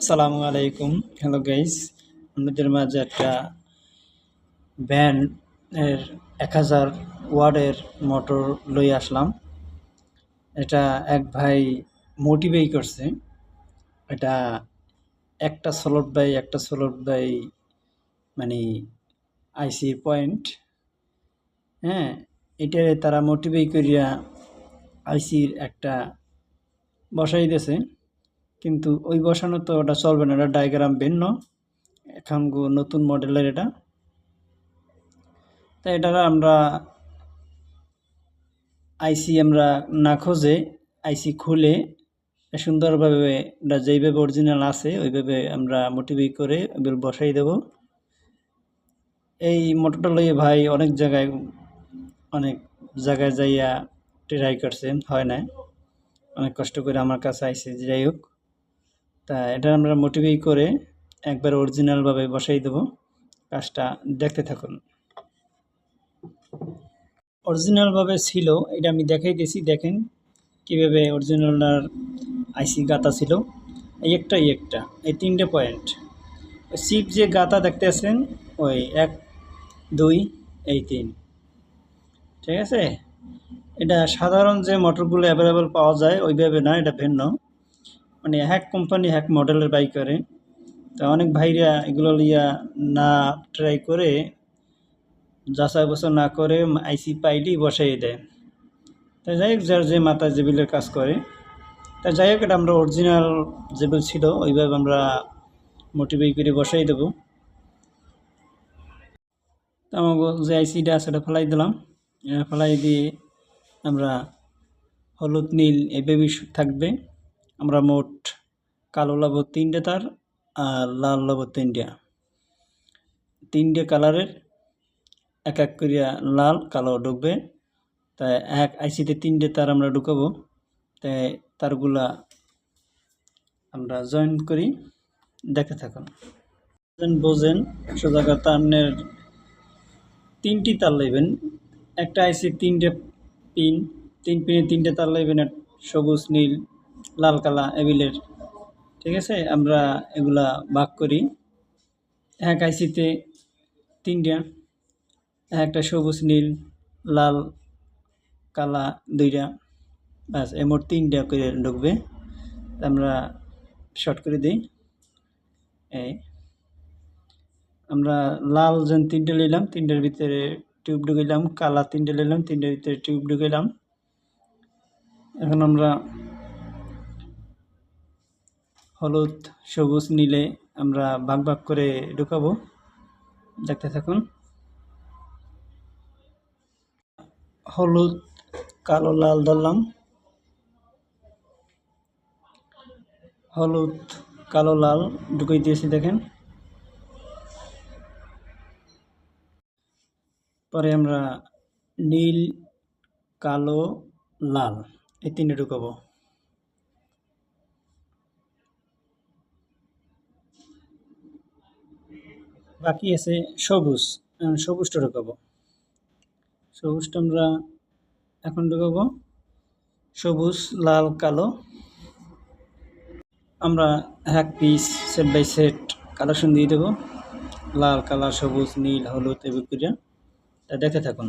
আসসালামু আলাইকুম। Hello guys আপনাদের মাঝে একটা ব্যান্ড এর এক হাজার ওয়ার্ডের মোটর লই আসলাম। এটা এক ভাই মোটিভেই করছে। এটা একটা সোলট বাই একটা সোলট বাই মানে আইসি পয়েন্ট হ্যাঁ এটারে তারা মোটিভেই করিয়া আইসির একটা বসাই দিয়েছে কিন্তু ওই বসানো তো ওটা চলবে না ওটা ডায়াগ্রাম ভিন্ন। এখন নতুন মডেলের এটা। তাই এটা আমরা আইসি আমরা না খোঁজে আইসি খুলে সুন্দরভাবে এটা যেইভাবে অরিজিনাল আছে, ওইভাবে আমরা মোটিভেট করে ওইভাবে বসাই দেব। এই মোটরটা লইয়ে ভাই অনেক জায়গায় অনেক জায়গায় যাইয়া ট্রাই করছে হয় না অনেক কষ্ট করে আমার কাছে আইসে যাই হোক। তা এটা আমরা মোটিভেট করে একবার অরিজিনালভাবে বসাই দেবো। কাজটা দেখতে থাকুন। অরিজিনালভাবে ছিল, এটা আমি দেখাই দিয়েছি, দেখেন কীভাবে অরিজিনালটার আইসি গাতা ছিল। এই একটা এই একটা, এই তিনটে পয়েন্ট সিপ যে গাতা দেখতে আছেন, ওই এক, দুই, এই তিন। ঠিক আছে? এটা সাধারণ যে মোটরগুলো অ্যাভেলেবেল পাওয়া যায়, ওইভাবে না, এটা ভিন্ন। মানে হ্যাক কোম্পানি হ্যাক মডেলের বাইক করে। তা অনেক ভাইরা এগুলো লিয়া না ট্রাই করে, যাচাই বাছাই না করে আইসি পাইলি বসাই দেয়। তা যাই হোক, যার যে মাথা জেবিলের কাজ করে। তা যাই হোক, এটা আমরা অরিজিনাল যেগুলো ছিল, ওইভাবে আমরা মোটিভেট করে বসাই দেবো। তা আমাকে যে আইসিটা সেটা ফেলাই দিলাম। ফেলাই দিয়ে আমরা হলুদ, নীল এভাবেই থাকবে। আমরা মোট কালো লাবো তিনটে তার আর লাল লাবো তিনটে। তিনটে কালারের এক এক করিয়া লাল, কালো ঢুকবে। তাই এক আইসিতে তিনটে তার আমরা ঢুকাবো। তাই তারগুলা আমরা জয়েন করি। দেখে থাকুন। বোঝেন বোঝেন সোজা তারের তিনটি তার লইবেন। একটা আইসি তিনটে পিন, তিন পিনে তিনটে তার লইবেন। সবুজ, নীল লাল, কালা এবিলের ঠিক আছে? আমরা এগুলা ভাগ করি। এক আইসিতে তিনটা, একটা সবুজ, নীল, লাল, কালা দুইটা। ব্যাস মোট তিনটা করে ঢুকবে। আমরা শর্ট করে দিই। এই। আমরা লাল যেন তিনটে নিলাম তিনটের ভিতরে টিউব ঢুকাইলাম, কালা তিনটে নিলাম তিনটের ভিতরে টিউব ঢুকাইলাম। এখন আমরা হলুদ, সবুজ নীলে আমরা ভাগ ভাগ করে ঢুকাবো। দেখতে থাকুন। হলুদ, কালো, লাল ধরলাম। হলুদ, কালো, লাল ঢুকাই দিয়েছি, দেখেন। পরে আমরা নীল, কালো, লাল এই তিনটে ঢুকাবো। বাকি আছে সবুজ সবুজটা ঢুকাবো। সবুজটা আমরা এখন ঢুকাবো। সবুজ, লাল, কালো। আমরা এক piece set by set collection দিয়ে দেবো। লাল, কালার, সবুজ, নীল, হলুদ এবং তা দেখতে থাকুন।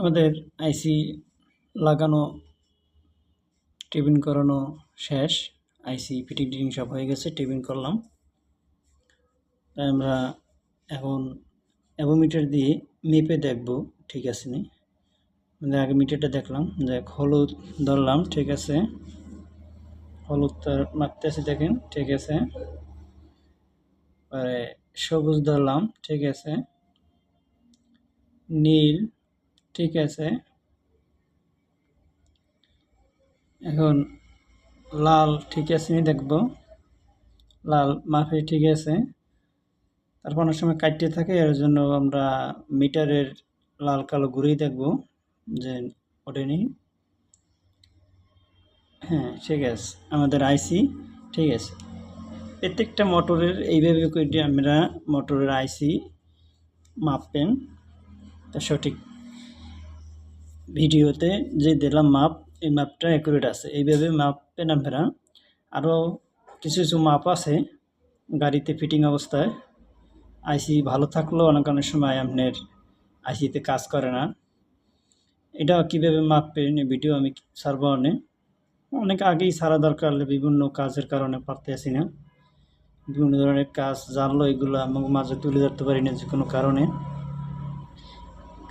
আমাদের আইসি লাগানো টিফিন করানো শেষ। আইসি ফিটিং টিটিং সব হয়ে গেছে টিফিন করলাম। তাই আমরা এখন অ্যাভোমিটার দিয়ে মেপে দেখব, ঠিক আছে নি? মানে আগে মিটারটা দেখলাম, দেখ, হলুদ ধরলাম, ঠিক আছে। হলুদটা মাপতে আছে দেখেন, ঠিক আছে। সবুজ ধরলাম, ঠিক আছে। নীল ঠিক আছে। এখন লাল ঠিক আছে নি দেখব। লাল মাপে ঠিক আছে। তারপর অনেক সময় কাটতে থাকে, এর জন্য আমরা মিটারের লাল কালো ঘুরেই দেখব, যে ওঠেনি হ্যাঁ ঠিক আছে, আমাদের আইসি, ঠিক আছে। প্রত্যেকটা মোটরের, এইভাবে করে আমরা মোটরের আইসি মাপবেন, তা সঠিক ভিডিওতে যে দিলাম মাপ এই মাপটা অ্যাকুরেট আছে। এইভাবে মাপ মাপবেন আপনারা আরও কিছু কিছু মাপ আছে গাড়িতে ফিটিং অবস্থায়। আইসি ভালো থাকলেও অনেক অনেক সময় আপনার আইসিতে কাজ করে না। এটা কীভাবে মাপবেন এই ভিডিও আমি ছাড়বো অনেক অনেক আগেই ছাড়া দরকার বিভিন্ন কাজের কারণে পারতে আসি না। বিভিন্ন ধরনের কাজ, জানলো, এগুলো আমার মাঝে তুলে ধরতে পারি না যে কোনো কারণে।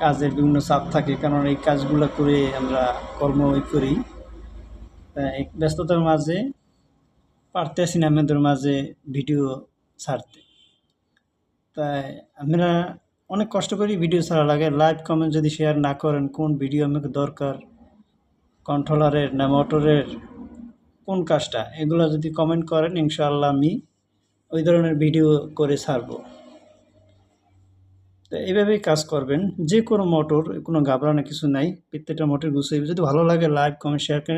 কাজের বিভিন্ন চাপ থাকে, কারণ এই কাজগুলো করে আমরা কর্ম করি। ব্যস্ততার মাঝে পারতে আসি না আমাদের মাঝে ভিডিও ছাড়তে। তাই আমরা অনেক কষ্ট করি ভিডিও ছাড়া লাগে। লাইভ কমেন্ট যদি শেয়ার না করেন, কোন ভিডিও আমাকে দরকার? কন্ট্রোলারের না মোটরের? কোন কাজটা? এগুলো যদি কমেন্ট করেন, ইনশাআল্লাহ আমি ওই ধরনের ভিডিও করে ছাড়বো। তো এইভাবেই কাজ করবেন। যে কোনো মোটর, কোনো ঘাবড়ানো কিছু নাই। প্রত্যেকটা মোটর গুছিয়ে যদি ভালো লাগে লাইক কমেন্ট শেয়ার করেন